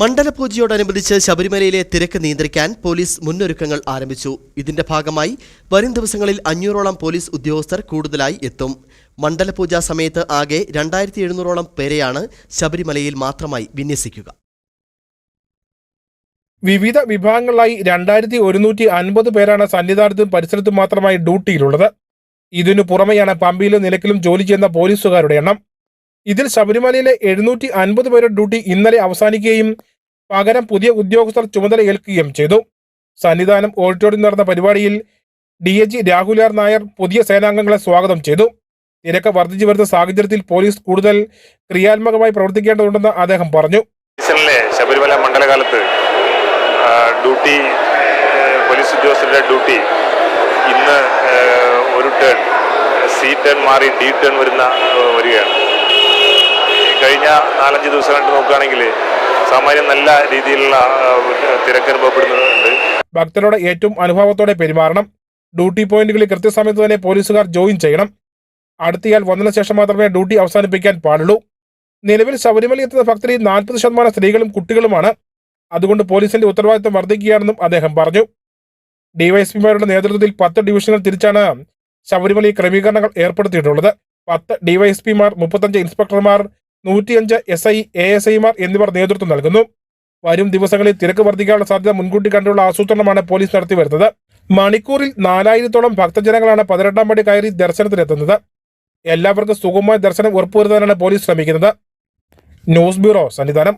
മണ്ഡലപൂജയോടനുബന്ധിച്ച് ശബരിമലയിലെ തിരക്ക് നിയന്ത്രിക്കാൻ പോലീസ് മുന്നൊരുക്കങ്ങൾ ആരംഭിച്ചു. ഇതിന്റെ ഭാഗമായി വരും ദിവസങ്ങളിൽ അഞ്ഞൂറോളം പോലീസ് ഉദ്യോഗസ്ഥർ കൂടുതലായി എത്തും. മണ്ഡലപൂജ സമയത്ത് ആകെ രണ്ടായിരത്തി എഴുന്നൂറോളം പേരെയാണ് ശബരിമലയിൽ മാത്രമായി വിന്യസിക്കുക. വിവിധ വിഭാഗങ്ങളിലായി രണ്ടായിരത്തി ഒരുന്നൂറ്റി അൻപത് പേരാണ് സന്നിധാനത്തും പരിസരത്തും മാത്രമായി ഡ്യൂട്ടിയിലുള്ളത്. ഇതിനു പുറമെയാണ് പമ്പയിലും നിലക്കിലും ജോലി ചെയ്യുന്ന പോലീസുകാരുടെ എണ്ണം. ഇതിൽ ശബരിമലയിലെ എഴുന്നൂറ്റി അൻപത് പേരുടെ ഡ്യൂട്ടി ഇന്നലെ അവസാനിക്കുകയും പകരം പുതിയ ഉദ്യോഗസ്ഥർ ചുമതല ഏൽക്കുകയും ചെയ്തു. സന്നിധാനം ഓഡിറ്റോറിയം നടന്ന പരിപാടിയിൽ D A G Rahul R Nair പുതിയ സേനാംഗങ്ങളെ സ്വാഗതം ചെയ്തു. തിരക്ക് വർദ്ധിച്ചു വരുന്ന സാഹചര്യത്തിൽ പോലീസ് കൂടുതൽ ക്രിയാത്മകമായി പ്രവർത്തിക്കേണ്ടതുണ്ടെന്ന് അദ്ദേഹം പറഞ്ഞു. ശബരിമല മണ്ഡലകാലത്ത് ഡ്യൂട്ടി പോലീസ് ഉദ്യോഗസ്ഥരുടെ ഡ്യൂട്ടി ഇന്ന് ഒരു ടേൺ സി ടേൺ മാറി ഡി ടേൺ വരുന്ന വരികയാണ്. കഴിഞ്ഞ നാലഞ്ച് ദിവസമായിട്ട് നോക്കുകയാണെങ്കിൽ സാമാന്യം നല്ല രീതിയിലുള്ള ആ, തിരക്ക് അനുഭവപ്പെടുന്നുണ്ട് ഭക്തരോട് ഏറ്റവും അനുഭവത്തോടെ പെരുമാറണം. ഡ്യൂട്ടി പോയിന്റുകളിൽ കൃത്യസമയത്ത് തന്നെ പോലീസുകാർ ജോയിൻ ചെയ്യണം. അടുത്തയാൾ വന്നതിന് ശേഷം മാത്രമേ ഡ്യൂട്ടി അവസാനിപ്പിക്കാൻ പാടുള്ളൂ. നിലവിൽ ശബരിമല എത്തുന്ന ഭക്തരിൽ നാൽപ്പത് ശതമാനം സ്ത്രീകളും കുട്ടികളുമാണ്. അതുകൊണ്ട് പോലീസിന്റെ ഉത്തരവാദിത്തം വർദ്ധിക്കുകയാണെന്നും അദ്ദേഹം പറഞ്ഞു. ഡിവൈഎസ്പിമാരുടെ നേതൃത്വത്തിൽ പത്ത് ഡിവിഷനുകൾ തിരിച്ചാണ് ശബരിമല ക്രമീകരണങ്ങൾ ഏർപ്പെടുത്തിയിട്ടുള്ളത്. പത്ത് ഡിവൈഎസ്പിമാർ മുപ്പത്തഞ്ച് ഇൻസ്പെക്ടർമാർ നൂറ്റിയഞ്ച് എസ് ഐ എ എസ് ഐമാർ എന്നിവർ നേതൃത്വം നൽകുന്നു. വരും ദിവസങ്ങളിൽ തിരക്ക് വർദ്ധിക്കാനുള്ള സാധ്യത മുൻകൂട്ടി കണ്ടുള്ള ആസൂത്രണമാണ് പോലീസ് നടത്തി വരുന്നത്. മണിക്കൂറിൽ നാലായിരത്തോളം ഭക്തജനങ്ങളാണ് പതിനെട്ടാം പടി കയറി ദർശനത്തിനെത്തുന്നത്. എല്ലാവർക്കും സുഗമമായ ദർശനം ഉറപ്പുവരുത്താനാണ് പോലീസ് ശ്രമിക്കുന്നത്. News bureau Sannidhanam.